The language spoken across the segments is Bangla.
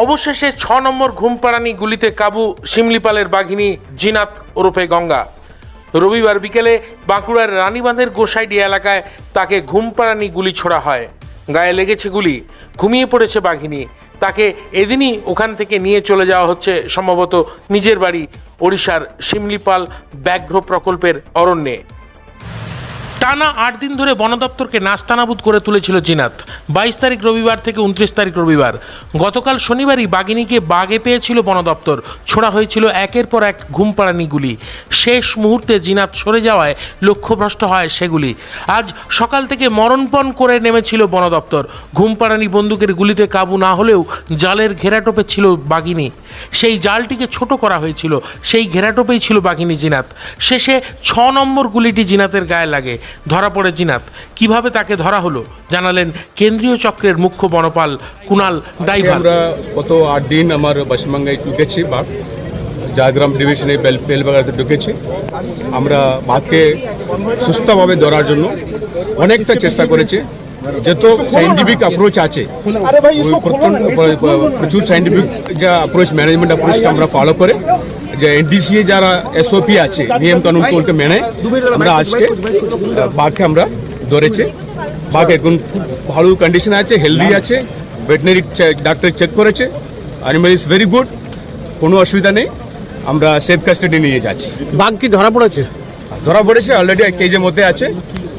অবশেষে ছ নম্বর ঘুমপাড়ানি গুলিতে কাবু শিমলিপালের বাঘিনী জিনাত ওরফে গঙ্গা। রবিবার বিকেলে বাঁকুড়ার রানীবাঁধের গোসাইডি এলাকায় তাকে ঘুমপাড়ানি গুলি ছোড়া হয়। গায়ে লেগেছে গুলি। ঘুমিয়ে পড়েছে বাঘিনী। তাকে এদিনই ওখান থেকে নিয়ে চলে যাওয়া হচ্ছে সম্ভবত নিজের বাড়ি ওড়িশার শিমলিপাল ব্যাঘ্র প্রকল্পের অরণ্যে। টানা আট দিন ধরে বন দপ্তরকে নাস্তানাবুদ করে তুলেছিল জিনাত। বাইশ তারিখ রবিবার থেকে উনত্রিশ তারিখ রবিবার। গতকাল শনিবারই বাঘিনীকে বাগে পেয়েছিল বন দপ্তর। ছোড়া হয়েছিল একের পর এক ঘুমপাড়ানি গুলি। শেষ মুহূর্তে জিনাত সরে যাওয়ায় লক্ষ্যভ্রষ্ট হয় সেগুলি। আজ সকাল থেকে মরণপণ করে নেমেছিল বন দপ্তর। ঘুমপাড়ানি বন্দুকের গুলিতে কাবু না হলেও জালের ঘেরাটোপে ছিল বাঘিনী সেই জালটিকে ছোট করা হয়েছিল। সেই ঘেরাটোপেই ছিল বাঘিনী জিনাত। শেষে ছ নম্বর গুলিটি জিনাতের গায়ে লাগে। ধরা পড়ে জিনাত। কীভাবে তাকে ধরা হলো? জানালেন কেন্দ্রীয় চক্রের মুখ্য বনপাল কুনাল ডাইভার আমরা গত আট দিন আমার পশ্চিমবঙ্গে ঢুকেছি বাঘ ঝাড়গ্রাম ডিভিশনে বেল বেলবাগাতে ঢুকেছি। আমরা বাঘকে সুস্থভাবে ধরার জন্য অনেকটা চেষ্টা করেছি। যত সাইন্টিফিক অ্যাপ্রোচ আছে প্রচুর সাইন্টিফিক যা অ্যাপ্রোচ ম্যানেজমেন্ট অ্যাপ্রোচটা আমরা ফলো করে। যে এনডিসিএ যারা এসওপি আছে নিয়ম কানুন করকে মেনে আমরা আজকে বাঘকে আমরা ধরেছে। বাঘ এখন খুব ভালো কন্ডিশন আছে হেলদি আছে ভেটেনারি ডাক্তার চেক করেছে। অ্যানিমাল ইজ ভেরি গুড কোনো অসুবিধা নেই আমরা সেফ কাস্টাডি নিয়ে যাচ্ছি। বাঘ কি ধরা পড়েছে? ধরা পড়েছে অলরেডি এক কেজির মধ্যে আছে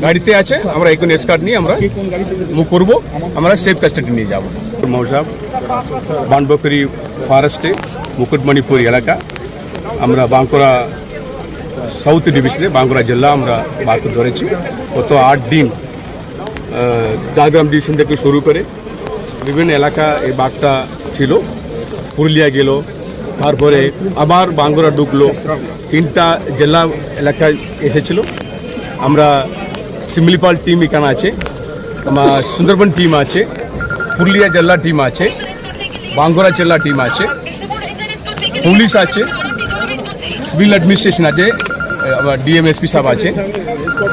গাড়িতে আছে আমরা এখন স্কার্ট নিয়ে আমরা মুখ করব আমরা সেফ কাস্টাডি নিয়ে যাব। মৌসাব বানবকরি ফরেস্টে মুকুটমণিপুর এলাকা আমরা বাঁকুড়া সাউথ ডিভিশনে, বাঁকুড়া জেলা আমরা বাঘ ধরেছি। গত আট দিন ঝাড়গ্রাম ডিভিশন থেকে শুরু করে বিভিন্ন এলাকা এই বাঘটা ছিল। পুরুলিয়া গেল, তারপরে আবার বাঙ্গুরা ঢুকলো। তিনটা জেলা এলাকায় এসেছিল। আমরা শিমলিপাল টিম এখানে আছে, আমার সুন্দরবন টিম আছে, পুরুলিয়া জেলা টিম আছে বাঙ্গুরা জেলা টিম আছে, পুলিশ আছে সিভিল অ্যাডমিনিস্ট্রেশন আছে আবার ডিএমএসপি সাহেব আছে।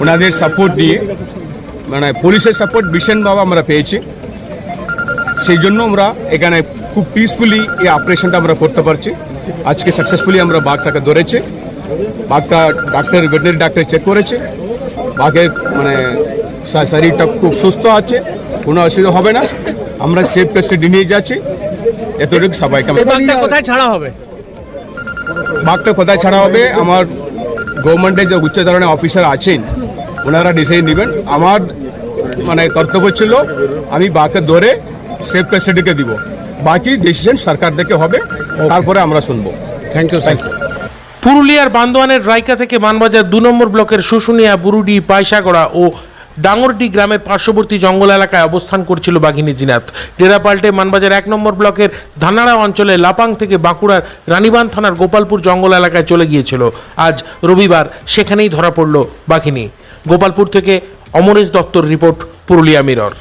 ওনাদের সাপোর্ট দিয়ে মানে পুলিশের সাপোর্ট ভীষণভাবে আমরা পেয়েছি। সেই জন্য আমরা এখানে খুব পিসফুলি এই অপারেশনটা আমরা করতে পারছি। আজকে সাকসেসফুলি আমরা বাঘটাকে ধরেছে। বাঘটা ডাক্তার ভেটেনারি ডাক্তার চেক করেছে। বাঘের মানে শরীরটা খুব সুস্থ আছে, কোনো অসুবিধা হবে না। আমরা সেফ কাস্টাডি নিয়ে যাচ্ছি। এতটুকু সবাইকে কোথায় ছাড়া হবে? বাঘটা কোথায় ছাড়া হবে? আমার গভর্নমেন্টের যে উচ্চ ধরনের অফিসার আছেন ওনারা ডিসিশন নেবেন। আমার মানে কর্তব্য ছিল আমি বাঘকে ধরে সেফ কাস্টাডিকে দিব। বাকি ডিসিশন সরকার থেকে হবে তারপরে আমরা শুনব। থ্যাংক ইউ থ্যাংক ইউ পুরুলিয়ার বান্দোয়ানের রায়কা থেকে মানবাজার দু নম্বর ব্লকের শুশুনিয়া বুরুডি পায়সাগড়া ও ডাঙ্গরডি গ্রামের পার্শ্ববর্তী জঙ্গল এলাকায় অবস্থান করছিল বাঘিনী জিনাত। ডেরা পাল্টে মানবাজার এক নম্বর ব্লকের ধানাড়া অঞ্চলে লাপাং থেকে বাঁকুড়ার রানীবান থানার গোপালপুর জঙ্গল এলাকায় চলে গিয়েছিল। আজ রবিবার সেখানেই ধরা পড়ল বাঘিনী। গোপালপুর থেকে অমরেশ দত্তর রিপোর্ট, পুরুলিয়া মিরর।